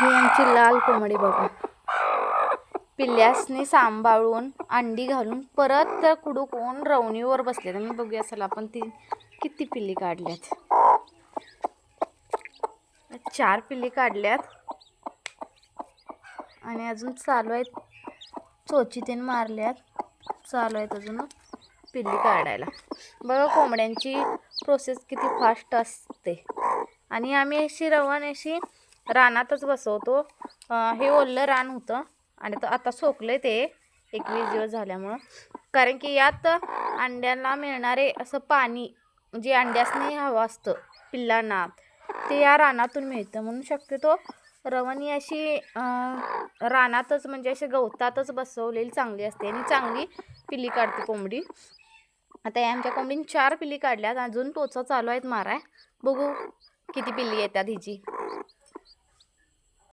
ही आमची लाल कोंबडी बघा. पिल्ल्यासनी सांभाळून अंडी घालून परत त्या कुडूकून रवणीवर बसले मी बघूया चला आपण ती किती पिल्ली काढल्यात. चार पिल्ली काढल्यात. आणि अजून चालू आहेत चोचीतीन मारल्यात. चालू आहेत अजून पिल्ली काढायला. बघा कोंबड्यांची प्रोसेस किती फास्ट असते. आणि आम्ही अशी रवान अशी रानातच बसवतो. हे ओललं रान होतं आणि आता सोकलं ते एकवीस दिवस झाल्यामुळं. कारण की यात अंड्यांना मिळणारे असं पाणी जे अंड्यासने हवं असतं पिल्लांना ते या रानातून मिळतं. म्हणून शक्यतो रवणी अशी रानातच म्हणजे अशी गवतातच बसवलेली चांगली असते आणि चांगली पिल्ली काढते कोंबडी. आता या आमच्या कोंबडीने चार पिल्ली काढल्यात. अजून टोचा चालू आहेत माराय. बघू किती पिल्ली येतात हिची.